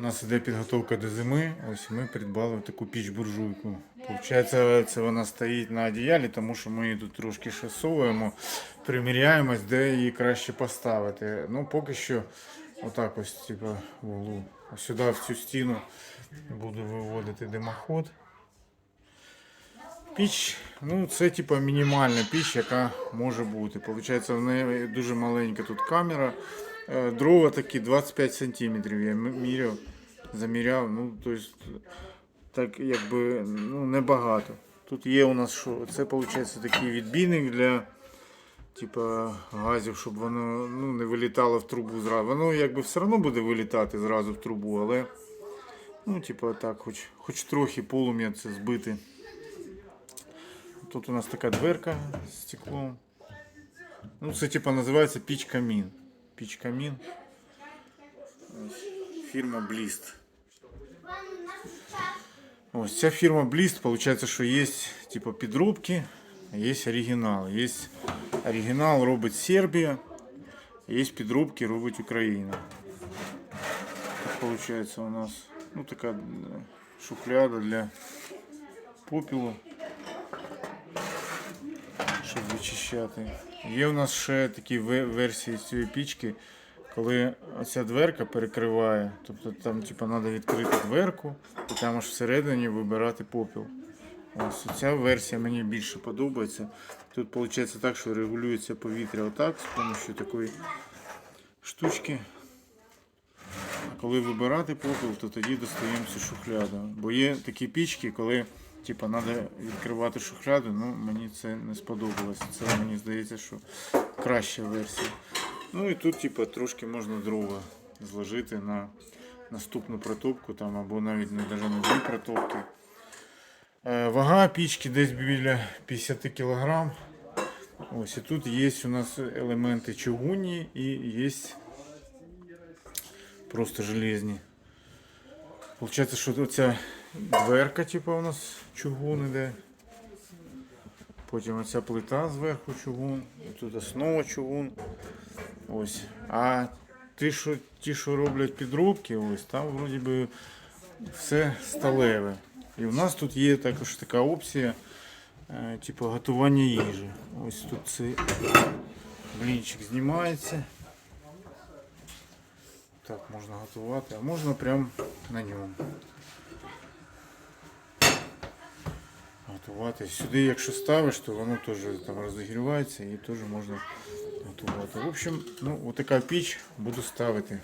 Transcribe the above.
У нас іде підготовка до зими. Ось ми придбали таку піч-буржуйку. Получається, це вона стоїть на одіялі, тому що ми її тут трошки шасовуємо, приміряємось, де її краще поставити. Ну, поки що, отак ось, типу, в углу. Сюди, в цю стіну буду виводити димоход. Піч, ну це типа мінімальна піч, яка може бути. Получається, в неї дуже маленька тут камера. Е, Дрова такі 25 см. Я міряв, заміряв. Ну, тобто, так якби ну, небагато. Тут є у нас що? Це виходить такий відбійник для типа газів, щоб воно ну, не вилітало в трубу зразу. Воно якби все одно буде вилітати зразу в трубу, але ну, типа так, хоч, хоч трохи полум'я це збити. Тут у нас така дверка з стеклом. Ну, це типа називається піч камін. Піч камін. Ось, Фірма Blist. Ось ця фірма Blist, виходить, що є типа підробки, а є оригінал. Є оригінал робить Сербія, є підробки робить Україна. Так виходить у нас ну, така е, шухляда для попілу Щоб вичищати. Є у нас ще такі версії цієї пічки, коли оця дверка перекриває. Тобто там типу, треба відкрити дверку і там аж всередині вибирати попіл. Ось ця версія мені більше подобається. Тут виходить так, що регулюється повітря отак з допомогою такої штучки. Коли вибирати попіл, то тоді достаємо цю шухляду. Бо є такі пічки, коли типа, треба відкривати шухляду, ну мені це не сподобалося. Це мені здається, що краща версія. Ну і тут типа, трошки можна дрова зложити на наступну протопку там, або навіть не навіть на дві протопки. Е, Вага пічки десь біля 50 кг. Ось і тут є у нас елементи чугунні і є просто железні. Получається, що оця дверка, типу, у нас чугун іде. Потім оця плита зверху чугун, тут основа чугун. Ось. А ті, що, ті, що роблять підробки, ось там вроді би все сталеве. І в нас тут є також така опція, е, типу готування їжі. Ось тут цей блінчик знімається. Так, можна готувати, а можна прямо на ньому. Готувати. Сюди, якщо ставиш, то воно теж там розігрівається і теж можна готувати. В общем, ну, отака піч буду ставити.